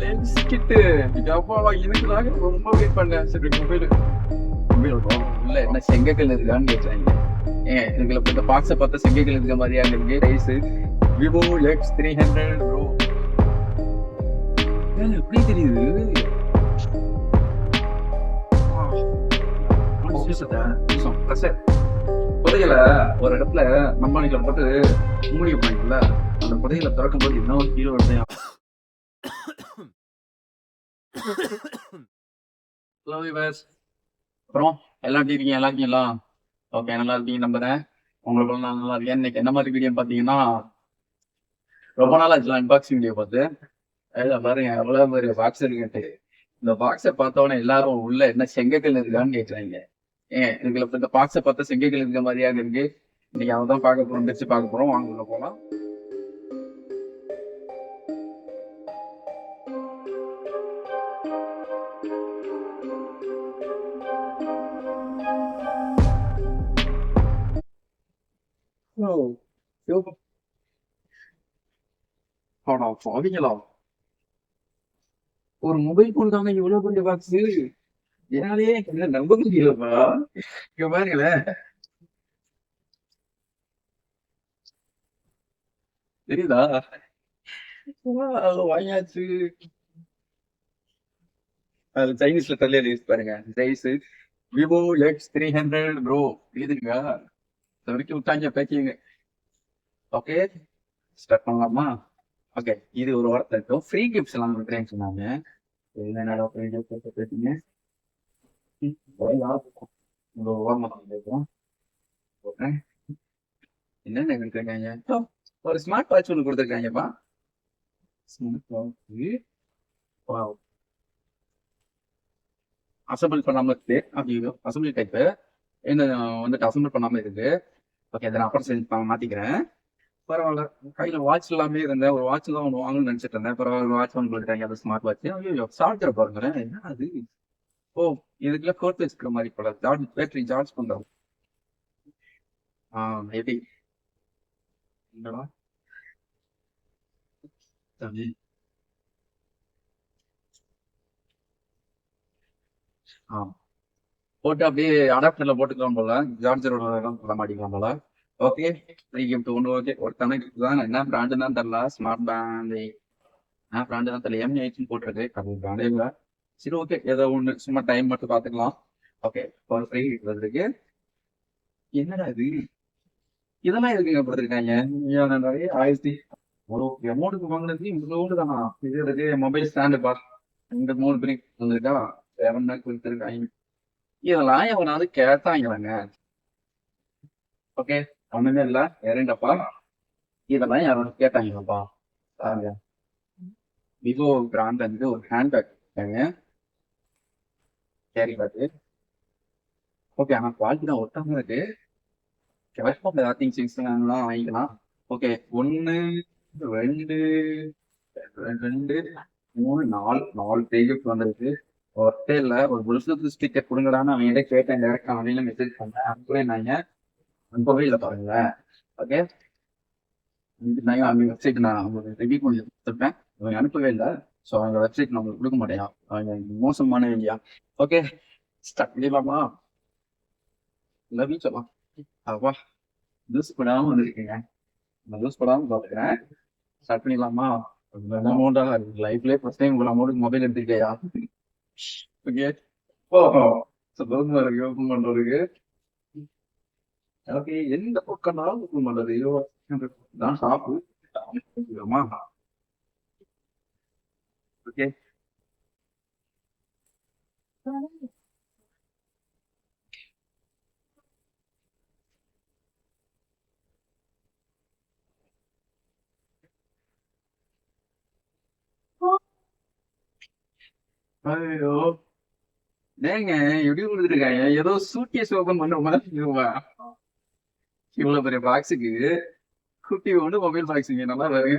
Lens கிட்டு அப்பா இதுக்குதாங்க ரொம்ப wait பண்ணேன் சரி மொபைல் மொபைல் உள்ள என்ன செங்கக்கல் இருக்கான்னு கேட்குறாங்க ஏன் இதுல இந்த பாக்ஸை பார்த்தா செங்கக்கல் இருக்க மாதிரியா இருக்கு? Rice Vivo X three hundred Pro எப்படி தெரியுது? புதையல ஒரு இடத்துல மண்பானைகளை போட்டு மூடி வைப்பாங்கல்ல அந்த புதையலை திறக்கும் போது என்ன ஒரு ஹீரோ ஹலோ விவர்ஸ் அப்புறம் எல்லாம் எப்படி இருக்கீங்க? நல்லா இருக்கீங்களா? ஓகே நல்லா இருக்கீங்க நம்புறேன். உங்களுக்கு நான் நல்லா இருக்கேன். இன்னைக்கு என்ன மாதிரி வீடியோ பார்த்தீங்கன்னா ரொம்ப நாள் ஆச்சு அன்பாக்சிங் வீடியோ பார்த்து. அதில் பாருங்க எவ்வளோ பெரிய பாக்ஸ் இருக்குன்ட்டு. இந்த பாக்ஸை பார்த்தோன்னே எல்லாரும் உள்ள என்ன செங்கக்கல் இருக்கான்னு கேட்குறாங்க ஏன் இதுல இந்த பாக்ஸை பார்த்தா செங்கக்கல் இருக்க மாதிரியாக இருக்கு? இன்னைக்கு அவன் தான் பார்க்க போகிறோம் வச்சு பார்க்க போறோம். வாங்க உள்ள போலாம் ஓ ஒரு மொபைல் போன் தாங்க இவ்வளவு பெரிய பாக்ஸ் என்னாலே என்ன நம்ப முடியலப்பா? இங்க பாருங்களேன் தெரியுதா? வாங்கியாச்சு. அது சைனீஸ்ல தள்ளி யூஸ் பாருங்க. Size Vivo X three hundred Pro இதுங்க இது வரைக்கும் விட்டாங்க பேக்கிங் ஓகே ஸ்டார்ட் பண்ணலாமா ஓகே இது ஒரு வாரத்தில் இருக்கும் ஃப்ரீ கிஃப்ட்ஸ் எல்லாம் கொடுக்குறேன்னு சொன்னாங்க என்னடா ஃப்ரீ கிஃப்ட் பேசுங்க என்னென்ன கொடுத்துருக்காங்க ஒரு ஸ்மார்ட் வாட்ச் ஒன்று கொடுத்துருக்காங்கப்பா ஸ்மார்ட் வாட்ச் அசம்பிள் பண்ணாமல் இருக்கு அப்படி அசம்பிள் டைப்பு என்ன வந்துட்டு அசம்பிள் பண்ணாமல் இருக்கு ஓகே அதை நான் அப்புறம் செஞ்சு மாத்திக்கிறேன். பரவாயில்ல. கையில வாட்ச் எல்லாமே இருந்தேன் ஒரு வாட்ச் தான் ஒன்று வாங்கணும்னு நினைச்சிட்டு இருந்தேன். பரவாயில்ல வாட்ச் ஒன்று சொல்லிட்டேன் அது ஸ்மார்ட் வாட்ச் ஐயோ சார்ஜர் பாருங்களேன் என்ன அது? ஓ இதுக்குள்ள கோர்த்து வச்சுக்கிற மாதிரி போல. சார்ஜ் பேட்டரி சார்ஜ் பண்றோம் ஆ எப்படி? என்னடா? தமிழ் ஆ. போட்டு அப்படியே அடாப்டர்ல போட்டுக்கலாம் போல. ஜார்ஜரோட சொல்ல மாட்டேங்கலாம் போல. ஓகே த்ரீ கிஃப்ட் ஒன்று ஓகே ஒருத்தானே கிஃப்ட் தான். என்ன பிராண்டு தான் தரல ஸ்மார்ட் பேண்ட் என்ன பிராண்டு தான் தெரியல. எம் போட்டிருக்கு. அது பிராண்டே இல்லை. சரி ஓகே ஏதோ ஒன்று சும்மா டைம் மட்டும் பார்த்துக்கலாம். ஓகே ஒரு ஃப்ரீ கிஃப்ட் வந்துருக்கு. என்னடா இது? இதெல்லாம் எதுக்குங்க கொடுத்துருக்காங்க நிறைய ஆயிரத்தி ஒரு அமௌண்ட்டுக்கு வாங்கினது இவ்வளோண்டு தானா? இது இருக்கு மொபைல் ஸ்டாண்டு பார் இந்த மூணு பிரி வந்திருக்கா? செவன் கொடுத்துருக்காங்க. இதெல்லாம் எவனாவது கேட்டாங்களாங்க? ஓகே ஒண்ணுமே இல்ல இறங்கப்பா இதெல்லாம் யாரோட கேட்டாங்கப்பா பாருங்க. விவோ பிராண்ட் வந்து ஒரு ஹேண்ட்பேக் கேரி பேக்கு ஓகே ஆனால் குவாலிட்டி தான் ஒட்டாம இருக்கு. கேஷ்பாப் ஏதாவது திங்ஸ் எல்லாம் வாங்கிக்கலாம். ஓகே ஒன்னு ரெண்டு ரெண்டு மூணு நாலு நாலு பேஜஸ் வந்திருக்கு. ஒர்க்கே இல்ல ஒரு புலுசு ஸ்டிக்கர் கொடுங்கடான்னு அவன் கிட்ட கேட்டேன். டேரக்டா அவனையில மெசேஜ் பண்ணேன். அனுப்பவே நாங்க அனுப்பவே இல்லை பாருங்க. ஓகே அவங்க வெப்சைட் நான் உங்களுக்கு ரிவ்யூ பண்ணி கொடுத்துருப்பேன். அவங்க அனுப்பவே இல்லை. ஸோ அவங்க வெப்சைட் நான் உங்களுக்கு கொடுக்க மாட்டேன். அவங்க மோசமான இல்லையா ஓகே ஸ்டார்ட் பண்ணிடலாமா லவ் சொல்லலாம் அப்பா ஜூஸ் படாம வந்திருக்கீங்க. நான் ஜூஸ் படாமல் பார்த்துக்கிறேன். ஸ்டார்ட் பண்ணிடலாமா? அமௌண்டா லைஃப்லேயே ஃபர்ஸ்ட் டைம் உங்களை அமௌண்ட் மொபைல் எடுத்துக்கிட்டேயா? ஓகே ஓ சந்தோஷமா இருக்கு ஓப்பன் பண்றதுக்கு எந்த பக்கம்னாலும் ஓப்பன் பண்றது ஐயோ நான் சாப்பிடுமா ஓகே ஐயோ. ஏங்க எப்படி கொடுத்துருக்காங்க? ஏதோ சூட்கேஸ் ஓபன் பண்ற மாதிரி இவ்வளவு பெரிய பாக்ஸுக்கு. குட்டி ஒன்று மொபைல் பாக்ஸுங்க. நல்லா வருங்க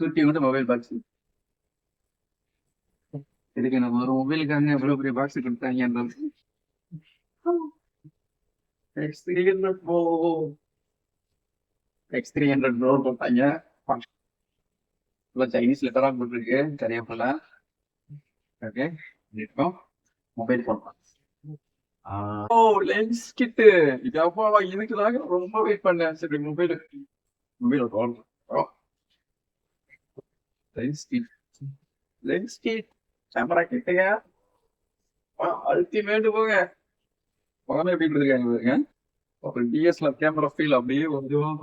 சுட்டி ஒன்று மொபைல் பாக்ஸ். இதுக்கு நம்ம ஒரு மொபைலுக்காங்க எவ்வளவு பெரிய பாக்ஸ் கொடுத்தாங்க எக்ஸ் த்ரீ ஹண்ட்ரட் ப்ரோ போட்டாங்க சைனீஸ் லெட்டராக போட்டிருக்கு சரியா போல? ஓகே இருக்கும் mobile phone oh lens kit இது அப்பா இதுக்குதாக ரொம்ப வெயிட் பண்ணேன். சரி mobile mobile call lens kit lens kit camera கிட்டுங்க ultimate போங்க. படம் எப்படி கொடுத்துருக்காங்க பாருங்க. அப்புறம் டிஎஸ்எல்ஆர் கேமரா ஃபீல் அப்படியே கொஞ்சம்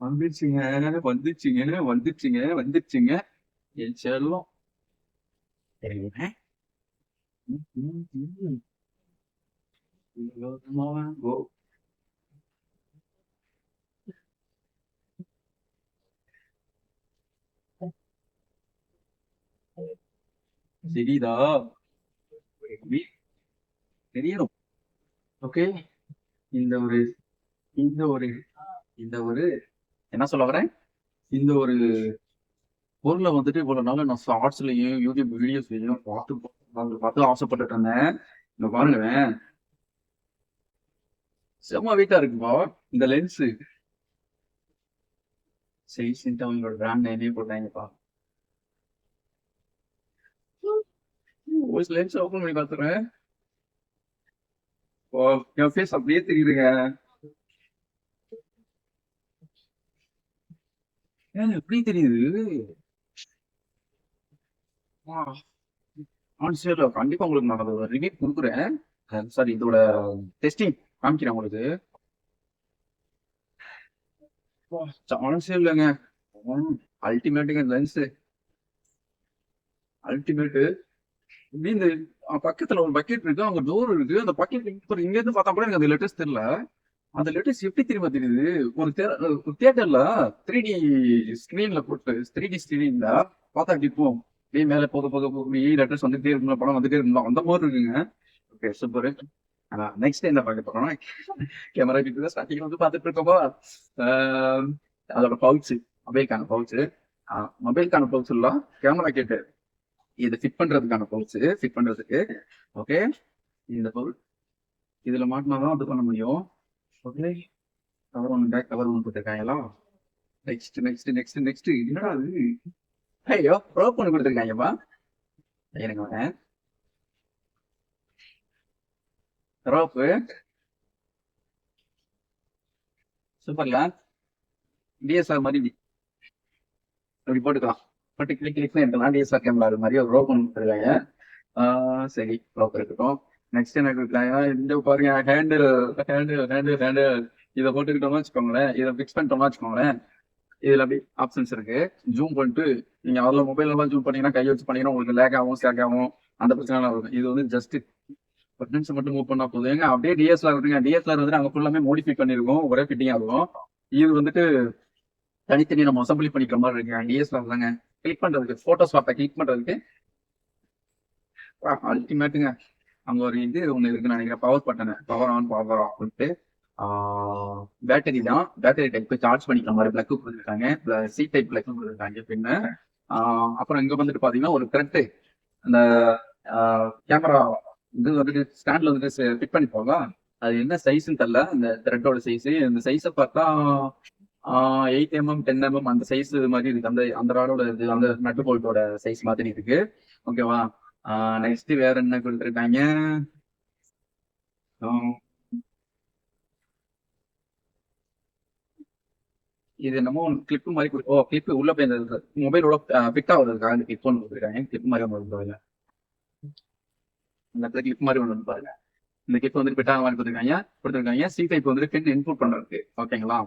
வந்துச்சுங்க வந்துச்சுங்க வந்துச்சுங்க வந்துச்சுங்க. என் செல்லம் சரிதா தெரியணும். ஓகே. இந்த ஒரு இந்த ஒரு இந்த ஒரு என்ன சொல்ல வரேன்? இந்த ஒரு பொருளை வந்துட்டு இவ்வளவு நாள் நான் ஷார்ட்ஸ்லயும் யூடியூப் வீடியோஸ்லயும் பார்த்து பார்த்து ஆசைப்பட்டுட்டு இருந்தேன். இங்க பாருங்க. செம்ம வெயிட்டா இருக்குப்பா இந்த லென்ஸ் சைஸ்ன்ட்டு அவங்களோட பிராண்ட் நேமே போட்டாங்கப்பா ஒரு லென்ஸ் ஓப்பன் பண்ணி பார்த்துறேன் என் ஃபேஸ் அப்படியே தெரியுதுங்க. ஏன் எப்படி தெரியுது? ஆன்சர் கண்டிப்பா உங்களுக்கு நான் அதோட ரிவ்யூ கொடுக்குறேன். சாரி இதோட டெஸ்டிங் காமிக்கிறேன் உங்களுக்கு. சான்ஸே இல்லைங்க. அல்டிமேட்டுங்க லென்ஸ் அல்டிமேட்டு இப்படி இந்த பக்கத்துல ஒரு பக்கெட் இருக்கு அங்க டோர் இருக்கு. அந்த பக்கெட் இங்க இருந்து பார்த்தா கூட எனக்கு அந்த லெட்டஸ்ட் தெரியல. அந்த லெட்டர்ஸ் எப்படி தெரியுமா தெரியுது? ஒரு தியேட்டர்ல த்ரீ டி ஸ்கிரீன்ல போட்டு த்ரீ டி ஸ்கிரீன்ல பார்த்தா எப்படி இருக்கும். அப்படியே மேல போக போக போக லெட்டர்ஸ் வந்துட்டே இருக்குங்களா படம் வந்துட்டே இருக்குங்களா அந்த மாதிரி இருக்குங்க. ஓகே சூப்பர் நெக்ஸ்ட் என்ன பார்க்க போறோம்னா கேமரா கிட்ட ஸ்டார்டிங் வந்து பார்த்துட்டு இருக்கோம்போ அதோட பவுச் மொபைலுக்கான பவுச் மொபைலுக்கான பவுச் எல்லாம் கேமரா கேட்டு. இதை ஃபிட் பண்றதுக்கான பவுச் ஃபிட் பண்றதுக்கு. ஓகே இந்த பொருள் இதுல மாட்டினாதான் அது பண்ண முடியும். ஓகே கவர் ஒன்று பேக் கவர் ஒன்று கொடுத்துருக்காங்களா? நெக்ஸ்ட் நெக்ஸ்ட் நெக்ஸ்ட் நெக்ஸ்ட் என்னடா அது? ஐயோ ரோப் ஒன்று கொடுத்துருக்காங்கப்பா. எனக்கு வரேன் ரோப்பு சூப்பர்ல டிஎஸ்ஆர் மாதிரி அப்படி போட்டுக்கலாம். போட்டு கிளிக் கிளிக் எடுக்கலாம். டிஎஸ்ஆர் கேமரா அது மாதிரி ஒரு ரோப் ஒன்று கொடுத்துருக்காங்க. ஆஹ் சரி ரோப் இருக்கட்டும். நெக்ஸ்ட் என்ன இந்த பாருங்க ஹேண்டில் ஹேண்டில் ஹேண்டில் ஹேண்டில் இதை போட்டுக்கிட்டோம்னு வச்சுக்கோங்களேன். இதை ஃபிக்ஸ் பண்ணிட்டோம்னா வச்சுக்கோங்களேன். இதுல அப்படி ஆப்ஷன்ஸ் இருக்கு. ஜூம் பண்ணிட்டு நீங்க அதுல மொபைல் எல்லாம் ஜூம் பண்ணீங்கன்னா கை வச்சு பண்ணீங்கன்னா உங்களுக்கு லேக் ஆகும் ஸ்டாக் ஆகும். அந்த பிரச்சனை இருக்கும் இது வந்து ஜஸ்ட் பட்டன்ஸ் மட்டும் மூவ் பண்ணா போதும். ஏங்க அப்படியே டிஎஸ்ஆர் இருக்குங்க டிஎஸ்ஆர் வந்து நாங்க ஃபுல்லாமே மோடிஃபை பண்ணிருக்கோம். ஒரே ஃபிட்டிங் ஆகும். இது வந்துட்டு தனித்தனி நம்ம அசம்பிளி பண்ணிக்கிற மாதிரி இருக்கு. டிஎஸ்ஆர் தாங்க. கிளிக் பண்றதுக்கு போட்டோஸ் பார்த்தா கிளிக் பண்றதுக்கு அல்டிமேட்டுங்க அங்க ஒரு இது ஒண்ணு இருக்குன்னு நினைக்கிறேன். பவர் பட்டனை power on power off battery தான். பேட்டரி டைப் சார்ஜ் பண்ணிக்கிற மாதிரி பிளக் கொடுத்துருக்காங்க. சி டைப் பிளக் கொடுத்துருக்காங்க பின்ன. அப்புறம் இங்க வந்துட்டு பாத்தீங்கன்னா ஒரு த்ரெட் அந்த கேமரா இது வந்துட்டு ஸ்டாண்ட்ல வந்துட்டு ஃபிட் பண்ணி போகலாம் அது என்ன சைஸ்ன்னு தெரியல. அந்த த்ரெட்டோட சைஸ் இந்த சைஸை பார்த்தா எயிட் எம்எம் டென் எம்எம் அந்த சைஸ் மாதிரி இருக்கு. அந்த அந்த ராடோட இது அந்த நட்டு போல்ட்டோட சைஸ் மாதிரி இருக்கு. ஓகேவா நெக்ஸ்ட் வேற என்ன கொடுத்துருக்காங்க? இது என்னமோ கிளிப் மாதிரி ஓ கிளிப் உள்ள போய் இந்த மொபைலோட ஃபிட் ஆகுறதுக்காக அந்த கிளிப் ஒன்று கொடுத்துருக்காங்க. கிளிப் மாதிரி ஒன்று கொடுத்துருக்காங்க இந்த இடத்துல கிளிப் மாதிரி ஒன்று பாருங்க. இந்த கிளிப் வந்து ஃபிட் ஆக மாதிரி கொடுத்துருக்காங்க. கொடுத்துருக்காங்க. சி டைப் வந்துட்டு பின் இன்புட் பண்ணுறதுக்கு ஓகேங்களா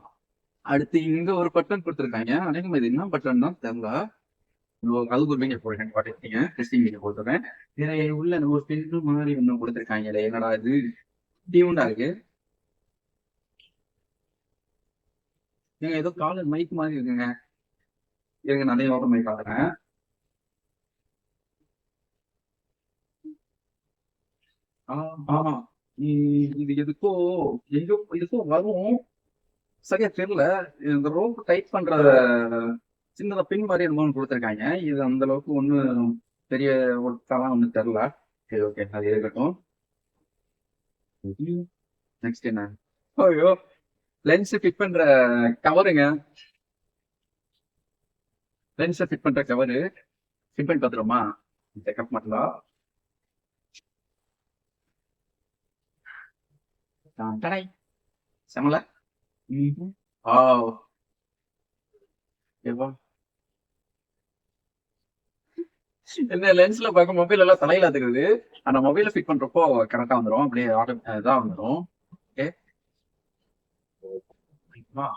அடுத்து இங்க ஒரு பட்டன் கொடுத்துருக்காங்க. அதே இது என்ன பட்டன் தான் தெரியல. அதுக்கு ஒரு வீடியோ போடுறேன் பாட்டுருக்கீங்க டெஸ்டிங் வீடியோ போட்டுறேன் இதில் உள்ள இந்த ஒரு பின் மாதிரி ஒன்று கொடுத்துருக்காங்க என்னடா இது? டியூண்டா இருக்கு? ஏங்க ஏதோ காலர் மைக் மாதிரி இருக்குங்க. இருங்க நிறைய ஓட்ட மைக் பண்ணி காட்டுறேன். ஆமா இது எதுக்கோ எங்கோ எதுக்கோ வரும். சரியா தெரியல. இந்த ரோப் டைப் பண்ற சின்னதா பின் மாதிரி என்னமோ கொடுத்துருக்காங்க. இது அந்த அளவுக்கு ஒன்றும் பெரிய ஒர்க்கெல்லாம் ஒன்றும் தெரியல. சரி ஓகே அது இருக்கட்டும். நெக்ஸ்ட் என்ன? ஐயோ லென்ஸ் ஃபிட் பண்ற கவருங்க. லென்ஸ் ஃபிட் பண்ற கவரு. ஃபிட் பண்ணி பார்த்துருமா செக்அப் டடை. செமல? ஆ ஏவா என்ன லென்ஸ்ல பார்க்க மொபைல் எல்லாம் தலையில அதுக்குது ஆனா மொபைல ஃபிட் பண்றப்போ கரெக்டா வந்துரும். அப்படியே ஆட்டோ இதா வந்துரும். ஓகே வா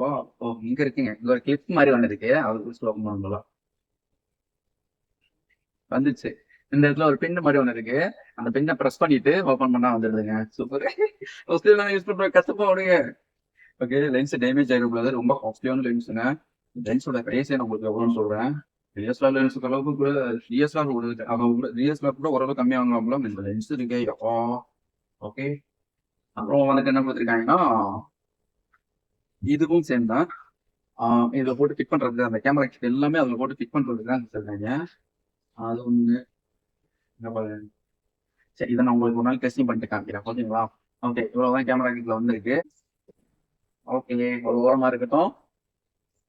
வா ஓ இங்க இருக்கீங்க. இங்க ஒரு கிளிப் மாதிரி வந்திருக்கு. இருக்கு அது ஸ்லோகம் பண்ணலாம் வந்துச்சு. இந்த இடத்துல ஒரு பின் மாதிரி ஒன்று இருக்கு அந்த பின்னை பிரஸ் பண்ணிட்டு ஓபன் பண்ணா வந்துடுதுங்க. சூப்பர் ஃபர்ஸ்ட் நான் யூஸ் பண்ற கஷ்டப்பா விடுங்க. ஓகே லென்ஸ் டேமேஜ் ஆகிடக்கூடாது ரொம்ப காஸ்ட்லியான லென்ஸுங்க லென்ஸோட பிரைஸே நான் உங்களுக்கு எவ்வளோன்னு சொல்றேன்? டிஎஸ்எல்ஆர் லென்ஸ் அளவுக்கு கூட டிஎஸ்எல்ஆர் அவங்க டிஎஸ்எல்ஆர் கூட ஓரளவு கம்மியாக வாங்கலாம் இந்த லென்ஸ் இருக்கு ஓகே அப்புறம் வந்துட்டு என்ன கொடுத்துருக்காங்கன்னா இதுவும் சேம் தான். இதுல போட்டு ஃபிட் பண்றது அந்த கேமரா கிட் எல்லாமே அதுல போட்டு ஃபிட் பண்றதுக்கு தான் சொல்றாங்க. அது பாருங்க. சரி இதை நான் உங்களுக்கு ஒரு நாள் டெஸ்டிங் பண்ணிட்டு காமிக்கிறேன். ஓகேங்களா ஓகே இவ்வளவுதான் கேமரா கிட்ல வந்திருக்கு. ஓகே ஒரு ஓரமா இருக்கட்டும்.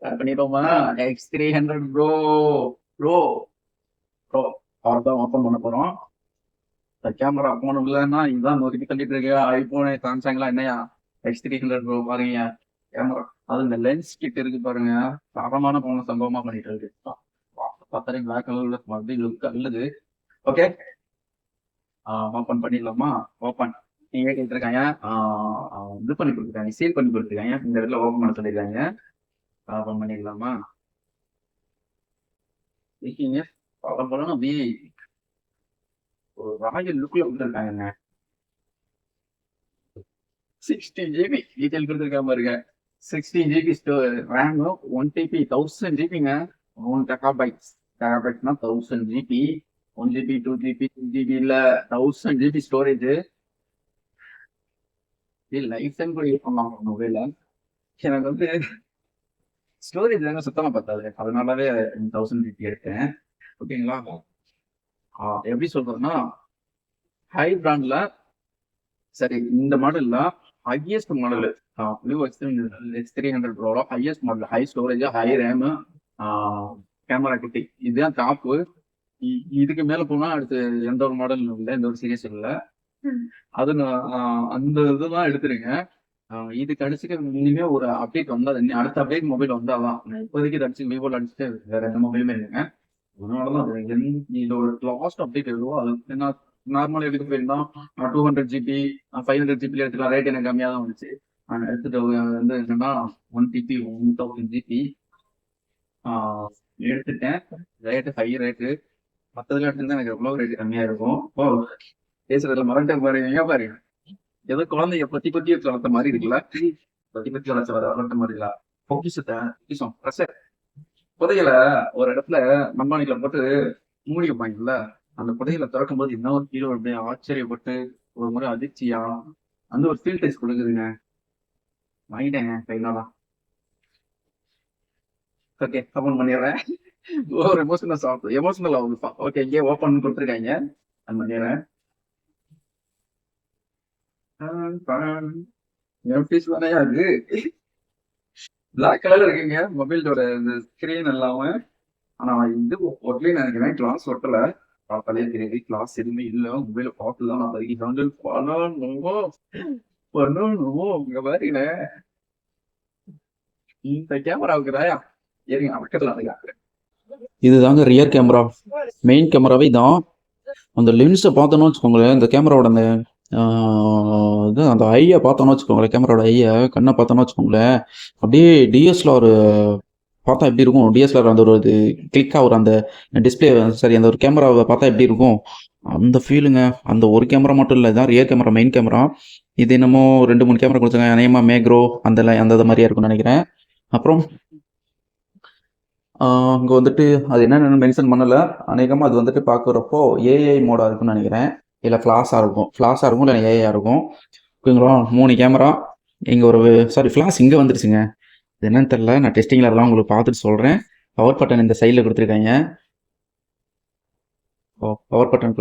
Start X three hundred Pro Pro Pro அவர் தான் ஓப்பன் பண்ண போறோம். இந்த கேமரா போன் இல்லைன்னா இதுதான் நோக்கி தள்ளிட்டு இருக்கு. ஐபோன் சாம்சங்லாம் என்னையா? எக்ஸ் த்ரீ ஹண்ட்ரட் ப்ரோ பாருங்க. கேமரா அது இந்த லென்ஸ் கிட்ட இருக்கு பாருங்க. தரமான போன சம்பவமா பண்ணிட்டு இருக்கு. பத்தரை பிளாக் கலர்ல அப்படி லுக் அல்லது ஓகே ஓப்பன் பண்ணிடலாமா? ஓப்பன் நீங்க கேட்டிருக்காங்க. ஆஹ் இது பண்ணி கொடுத்துருக்காங்க. சீல் பண்ணி கொடுத்துருக்காங்க. இந்த இடத்துல ஓப்பன் பண்ண சொல்லியிருக்காங்க. ஓப்பன் பண்ணிடலாமா? இருக்கீங்க. பல பலன்னு அப்படியே ஒரு ராயல் லுக்ல கொடுத்துருக்காங்க சிக்ஸ்டீன் ஜிபி டீட்டெயில் கொடுத்துருக்காம பாருங்க. சிக்ஸ்டீன் ஜிபி ஸ்டோ ரேம் ஒன் டிபி தௌசண்ட் ஜிபிங்க one deca bikes deca பைக்ஸ்னா thousand GB one GB two GB three GB இல்ல thousand GB storage lifetime கூட யூஸ் பண்ணலாம் மொபைல எனக்கு வந்து ஸ்டோரேஜ் தாங்க சுத்தமா பத்தாது அதனாலவே தௌசண்ட் ஜிபி எடுத்தேன். ஓகேங்களா ஆ, எப்படி சொல்றதுன்னா ஹை பிராண்ட்ல சரி இந்த மாடல்ல highest model blue X X three hundred ப்ரோல highest model high storage high RAM camera குட்டி இதுதான் டாப்பு இதுக்கு மேல போனா அடுத்து எந்த ஒரு மாடல் இல்லை எந்த ஒரு சீரியஸ் இல்லை. அது அந்த இதுதான் எடுத்துருங்க இதுக்கு அடிச்சுட்டு இனிமே ஒரு அப்டேட் வந்தா இனி அடுத்த அப்டேட் மொபைல் வந்தாதான் இப்போதைக்கு இது அடிச்சு விவோல அடிச்சுட்டு வேற எந்த மொபைலுமே இல்லைங்க. அதனாலதான் அது ஒரு இதோட லாஸ்ட் அப்டேட் எதுவோ அது என்ன நார்மலாக எடுக்க போயிருந்தா two hundred GB five hundred GB எடுத்துக்கலாம். ரேட் எனக்கு கம்மியா தான் வந்துச்சு. நான் எடுத்துட்டு வந்து என்னன்னா one TB one thousand GB எடுத்துட்டேன். ரேட்டு ஹை ரேட்டு மற்றதுல எடுத்துருந்தா எனக்கு எவ்வளவு ரேட் கம்மியா இருக்கும்? ஓ பேசுறதுல மறந்துட்டேன் பாருங்க ஏன் பாருங்க ஏதோ குழந்தைய பத்தி பத்தி வளர்த்த மாதிரி இருக்குல்ல? பத்தி பத்தி வளர்ச்சி வர வளர்த்த மாதிரி இல்ல. பொக்கிஷத்தை பொக்கிஷம் ப்ரெஷர் புதையல ஒரு இடத்துல மண்பானையில போட்டு மூடி வைப்பாங்கல்ல? அந்த புதையில திறக்கும் போது என்ன ஒரு ஹீரோ அப்படியே ஆச்சரியப்பட்டு ஒரு முறை அதிர்ச்சியா? அந்த ஒரு ஃபீல் டெஸ்ட் கொடுக்குதுங்க. வாங்கிட்டேங்க கைனாலாம் ஓகே ஓப்பன் பண்ணிடுறேன். ஒரு எமோஷனல் சாப்பிட்டு எமோஷனல் ஆகுதுப்பா ஓகே இங்கே ஓப்பன் கொடுத்துருக்காங்க. அது பண்ணிடுறேன். என் ஃபீஸ் வேறையா பிளாக் கலர்ல இருக்குங்க. மொபைலோட இந்த ஸ்கிரீன் இல்லாம ஆனா இது ஒட்டலே நினைக்கிறேன். கிளாஸ் ஒட்டல. பார்த்தாலே தெரியாது. கிளாஸ் எதுவுமே இல்ல. மொபைல பார்த்துதான் நான் அதுக்கு ஹேண்டில் பண்ணணும்? பண்ணணும்? இங்க பாருங்க. இந்த கேமராவுக்கு தாயா இருங்க பக்கத்துல அதுக்காக இதுதாங்க ரியர் கேமரா மெயின் கேமராவே தான் அந்த லென்ஸை பார்த்தோன்னு வச்சுக்கோங்களேன். இந்த கேமராவோட அந்த இது அந்த ஐயை பார்த்தோன்னு வச்சுக்கோங்களேன் கேமராவோட ஐயை கண்ணை பார்த்தோன்னு வச்சுக்கோங்களேன். அப்படியே டிஎஸ்எல்ஆர் பார்த்தா எப்படி இருக்கும்? டிஎஸ்எல்ஆர் அந்த ஒரு இது கிளிக் ஆகிற அந்த டிஸ்பிளே சரி அந்த ஒரு கேமராவை பார்த்தா எப்படி இருக்கும்? அந்த ஃபீலுங்க அந்த ஒரு கேமரா மட்டும் இல்லை இதான் ரியர் கேமரா மெயின் கேமரா. இது என்னமோ ரெண்டு மூணு கேமரா கொடுத்தாங்க அநேகமா மேக்ரோ அந்த அந்த இது மாதிரியா இருக்கும்னு நினைக்கிறேன். அப்புறம் அங்கே வந்துட்டு அது என்னென்னு மென்ஷன் பண்ணலை. அநேகமாக அது வந்துட்டு பார்க்குறப்போ ஏஐ மோடாக இருக்கும்னு நினைக்கிறேன். இல்லை ஃப்ளாஷாக இருக்கும். ஃப்ளாஷாக இருக்கும்? இல்லை ஏஐயாக இருக்கும். ஓகேங்களா? மூணு கேமரா இங்கே ஒரு சாரி ஃப்ளாஷ் இங்கே வந்துருச்சுங்க. இது என்னன்னு தெரில நான் டெஸ்டிங்கில் அதெல்லாம் உங்களுக்கு பார்த்துட்டு சொல்கிறேன் பவர் பட்டன் இந்த சைடில் கொடுத்துருக்காங்க. ஓ பவர் பட்டன்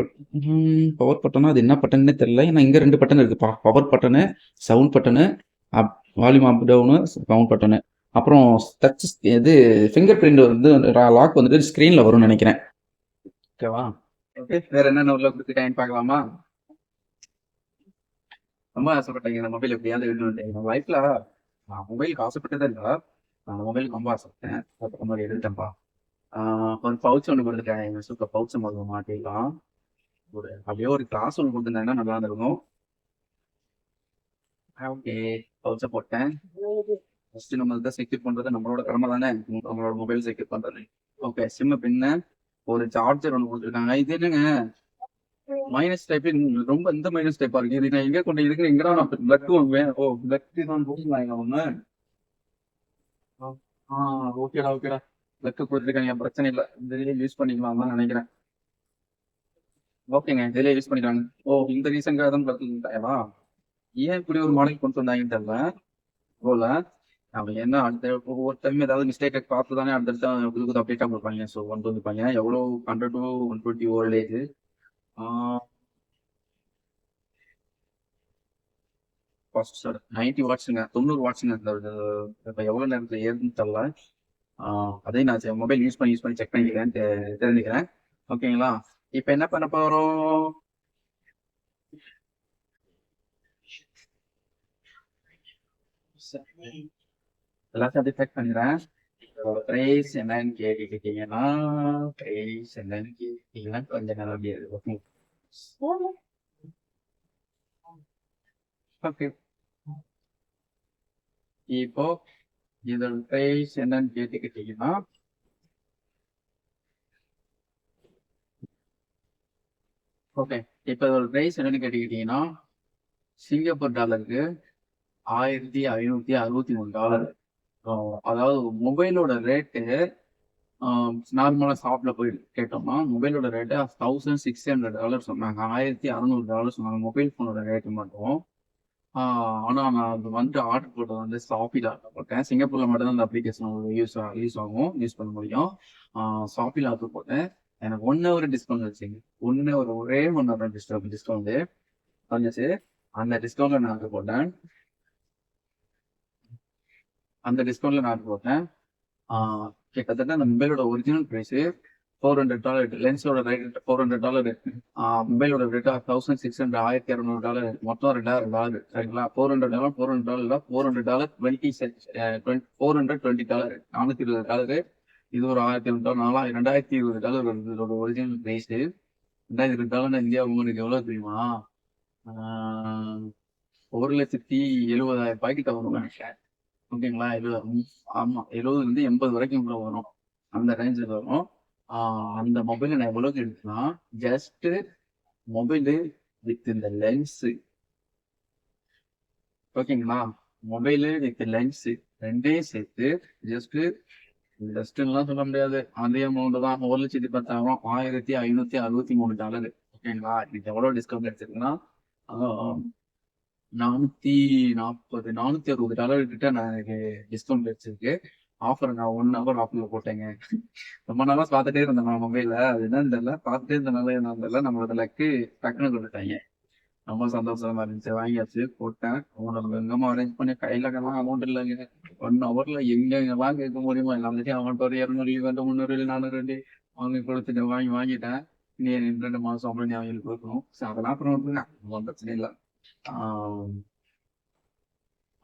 பவர் பட்டனா அது என்ன பட்டன்னே தெரில ஏன்னா இங்கே ரெண்டு பட்டன் இருக்குப்பா. Power button sound button up volume up down sound button அப்புறம் டச் இது ஃபிங்கர் பிரிண்ட் வந்து லாக் வந்துட்டு ஸ்க்ரீனில் வரும்னு நினைக்கிறேன். ஓகேவா? ஓகே வேற என்னென்ன உள்ள கொடுத்துட்டேன்னு பார்க்கலாமா? ரொம்ப ஆசைப்பட்டேங்க இந்த மொபைல் எப்படியாவது வேணும் என் லைஃப்ல நான் மொபைலுக்கு ஆசைப்பட்டதே இல்லை. நான் மொபைலுக்கு ரொம்ப ஆசைப்பட்டேன். அதுக்கு மாதிரி எடுத்துட்டேன்ப்பா ஆஹ் ஒரு பவுச் ஒன்று கொடுத்துட்டேன். எங்க சூப்பர் பவுச் முதல்ல மாட்டிக்கலாம் ஒரு அப்படியே ஒரு கிளாஸ் ஒன்று கொடுத்துருந்தாங்கன்னா நல்லா இருந்திருக்கும்? ஓகே பவுச்சை போட்டேன். ஃபர்ஸ்ட் நம்ம இதை செக்யூர் பண்றது நம்மளோட கடமை தானே. நம்மளோட மொபைல் செக்யூர் பண்றது. ஓகே சிம்மை பின்ன ஒரு சார்ஜர் ஒன்று கொடுத்துருக்காங்க. இது என்னங்க? மைனஸ் டைப் ரொம்ப இந்த மைனஸ் டைப்பா இருக்கு. இது நான் எங்க கொண்டு இருக்கு எங்கடா நான் பிளக் வாங்குவேன்? ஓ பிளக் தான் போட்டுருந்தாங்க அவங்க ஆ ஓகேடா ஓகேடா பிளக் கொடுத்துருக்காங்க பிரச்சனை இல்லை. இதுலயே யூஸ் பண்ணிக்கலாம் தான் நினைக்கிறேன். ஓகேங்க இதுலயே யூஸ் பண்ணிக்கலாம் ஓ இந்த ரீசன்காக தான் பிளக் ஏன் இப்படி ஒரு மாடல் கொண்டு வந்தாங்கன்னு தெரியல. போல. அவன் என்ன அடுத்த ஒவ்வொரு டைம் ஏதாவது மிஸ்டேக் பார்த்து தானே அடுத்தடுத்த புது புது அப்டேட்டாக கொடுப்பாங்க. ஸோ கொண்டு வந்துருப்பாங்க எவ்வளோ hundred to one twenty voltage first sir ninety வாட்ஸுங்க தொண்ணூறு வாட்ஸுங்க அந்த இப்போ எவ்வளோ நேரத்தில் ஏறுன்னு தெரில அதையும் நான் மொபைல் யூஸ் பண்ணி யூஸ் பண்ணி செக் பண்ணிக்கிறேன் தெரிஞ்சுக்கிறேன். ஓகேங்களா இப்போ என்ன பண்ண போகிறோம் எல்லாத்தையும் அப்படியே பேக் பண்ணிடுறேன். ப்ரைஸ் என்னன்னு கேட்டுக்கிட்டீங்கன்னா ப்ரைஸ் என்னன்னு கேட்டீங்கன்னா கொஞ்ச நேரம் அப்படியே இருக்கும் ஓகே இப்போ இதோட ப்ரைஸ் என்னன்னு கேட்டுக்கிட்டீங்கன்னா ஓகே இப்போ இதோட ப்ரைஸ் என்னன்னு கேட்டுக்கிட்டீங்கன்னா சிங்கப்பூர் டாலருக்கு ஆயிரத்தி ஐநூத்தி அறுபத்தி மூணு டாலர் அதாவது மொபைலோட ரேட்டு நார்மலாக ஷாப்பில் போய் கேட்டோம்னா மொபைலோட rate thousand six hundred dollar சொன்னாங்க. ஆயிரத்தி அறநூறு டாலர் சொன்னாங்க. மொபைல் ஃபோனோட ரேட்டு மட்டும். ஆனால் நான் அது வந்து ஆர்டர் போட்டது வந்து ஷாப்பில் ஆர்டர் போட்டேன். சிங்கப்பூரில் மட்டும்தான் அந்த அப்ளிகேஷன் யூஸ் யூஸ் ஆகும். யூஸ் பண்ண முடியும். ஷாப்பில் ஆர்டர் போட்டேன். எனக்கு ஒன் ஹவர் டிஸ்கவுண்ட் வச்சுங்க ஒன்று ஒரு ஒரே ஒன் ஹவர் டிஸ்கவுண்ட் டிஸ்கவுண்ட் வந்துச்சு. அந்த டிஸ்கவுண்ட்டை நான் ஆர்டர் போட்டேன். அந்த டிஸ்கவுண்ட்ல நான் ஆர்டர் போட்டேன். கிட்டத்தட்ட அந்த மொபைலோட original price four hundred dollar லென்ஸோட rate four hundred dollar மொபைலோட ரேட் தௌசண்ட் சிக்ஸ் ஹண்ட்ரட் ஆயிரத்தி இரநூறு டாலர் மொத்தம் ரெண்டாயிரம் டாலர் சரிங்களா four hundred dollar four hundred dollar four hundred dollar twenty four hundred twenty dollar நானூற்றி இருபது டாலர் இது ஒரு ஆயிரத்தி இரநூறு டாலர் நாலாயிரம் ரெண்டாயிரத்தி இருபது டாலர் வருது இதோட ஒரிஜினல் ப்ரைஸ் ரெண்டாயிரத்தி இருபது டாலர் இந்தியா உங்களுக்கு எவ்வளோ தெரியுமா? ஒரு லட்சத்தி எழுபதாயிரம் ரூபாய்க்கு வரும் ஓகேங்களா எழுபது ஆமா எழுபதுல இருந்து எண்பது வரைக்கும் கூட வரும். அந்த ரேஞ்சில் வரும். ஆஹ் அந்த மொபைல நான் எவ்வளவுக்கு எடுத்தேன்னா ஜஸ்ட் மொபைலு வித் இந்த லென்ஸ் ஓகேங்களா மொபைலு வித் லென்ஸ் ரெண்டையும் சேர்த்து ஜஸ்ட் ஜஸ்ட்லாம் சொல்ல முடியாது. அதே அமௌண்ட் தான். ஒரு லட்சத்தி பத்தாயிரம் ஆயிரத்தி ஐநூத்தி அறுபத்தி மூணு டாலர் ஓகேங்களா இது எவ்வளவு டிஸ்கவுண்ட் எடுத்துருக்குன்னா நானூத்தி நாற்பது நானூத்தி அறுபது டாலர் கிட்ட நான் எனக்கு டிஸ்கவுண்ட் வச்சிருக்கு. ஆஃபர் நான் ஒன் ஹவர் ஆஃபர்ல போட்டேங்க. ரொம்ப நாளா பார்த்துட்டே இருந்தேன் நான் மொபைலில் அது என்னன்னு தெரியல. பார்த்துட்டே இருந்தனால என்ன தெரியல. நம்மளோட லக்கு டக்குன்னு கொடுத்தாங்க ரொம்ப சந்தோஷமா இருந்துச்சு. வாங்கியாச்சு. போட்டேன். உங்களுக்கு எங்கம்மா அரேஞ்ச் பண்ணி கையில எல்லாம் அமௌண்ட் இல்லைங்க. ஒன் ஹவர்ல எங்க எங்கெல்லாம் கேட்க முடியுமா எல்லாத்தையும் அமௌண்ட் ஒரு இரநூறு ரெண்டு முந்நூறு நானூறு ரெண்டு வாங்கி கொடுத்துட்டு வாங்கி வாங்கிட்டேன். இனி ரெண்டு மாசம் அப்புறம் நீ அவங்களுக்கு கொடுக்கணும். சரி அதெல்லாம் அப்புறம் ஒன்றும் பிரச்சனை இல்லை.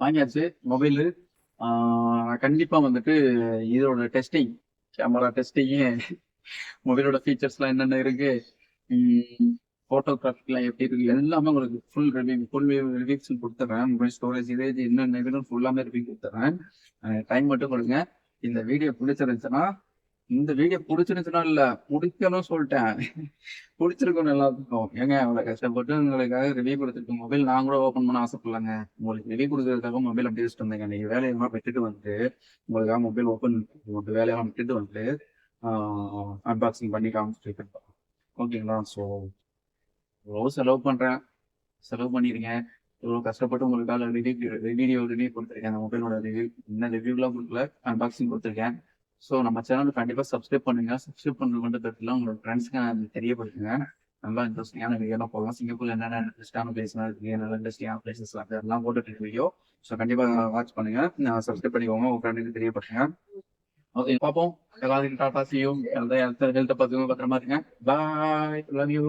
வாங்கியாச்சு மொபைலு. கண்டிப்பா வந்துட்டு இதோட டெஸ்டிங் கேமரா டெஸ்டிங்கு மொபைலோட ஃபீச்சர்ஸ்லாம் என்னென்ன இருக்கு ஃபோட்டோகிராஃபிக்லாம் எப்படி இருக்கு எல்லாமே உங்களுக்கு ஃபுல் ரிவ்யூ ஃபுல் ரிவ்யூஸ் கொடுத்துட்றேன் மொபைல் ஸ்டோரேஜ் இதே என்னென்ன இருக்குன்னு ஃபுல்லாமே ரிவ்யூ கொடுத்துட்றேன் டைம் மட்டும் கொடுங்க. இந்த வீடியோ பிடிச்சிருந்துச்சுன்னா இந்த வீடியோ பிடிச்சிருந்துச்சுன்னா இல்ல பிடிக்கணும் சொல்லிட்டேன். பிடிச்சிருக்கணும் எல்லாத்துக்கும். ஏங்க அவ்வளவு கஷ்டப்பட்டு உங்களுக்காக ரிவ்யூ கொடுத்துருக்கு மொபைல் நான் கூட ஓப்பன் பண்ண ஆசைப்படலங்க. உங்களுக்கு ரிவ்யூ கொடுக்கறதுக்காக மொபைல் அப்படி வச்சுட்டு வந்தேங்க. நீங்க வேலையெல்லாம் விட்டுட்டு வந்து உங்களுக்காக மொபைல் ஓப்பன் உங்க வேலையெல்லாம் விட்டுட்டு வந்து அன்பாக்சிங் பண்ணி காமிச்சிட்டு ஓகேங்களா ஸோ எவ்வளோ செலவு பண்றேன். செலவு பண்ணிருங்க இவ்வளோ கஷ்டப்பட்டு உங்களுக்காக ரிவ்யூ வீடியோ ரிவ்யூ கொடுத்துருக்கேன். அந்த மொபைலோட ரிவ்யூ என்ன ரிவ்யூலாம் கொடுக்கல. அன்பாக்சிங் கொடுத்துருக்கேன். ஸோ நம்ம சேனல் கண்டிப்பாக சப்ஸ்கிரைப் பண்ணுங்க. சப்ஸ்கிரைப் பண்ணுறது மட்டும் உங்களோட ஃப்ரெண்ட்ஸ்க்கு நான் தெரியப்படுத்துங்க நல்லா இன்ட்ரெஸ்டிங்கான வீடியோலாம் போகலாம் சிங்கப்பூர்ல என்னென்ன இன்ட்ரெஸ்டான பிளேஸ்லாம் இருக்கு என்னென்ன இன்ட்ரெஸ்டிங்கான பிளேசஸ் அதெல்லாம் போட்டுட்டு வீடியோ ஸோ கண்டிப்பாக வாட்ச் பண்ணுங்க. நான் சப்ஸ்கிரைப் பண்ணிக்கோங்க. உங்க ஃப்ரெண்டுக்கு தெரியப்படுத்துங்க ஓகே பார்ப்போம். எல்லாத்தையும் டாட்டா சியும் ஹெல்த்தை ஹெல்த்தை பார்த்துக்கோங்க பத்திரமா இருங்க. Bye love you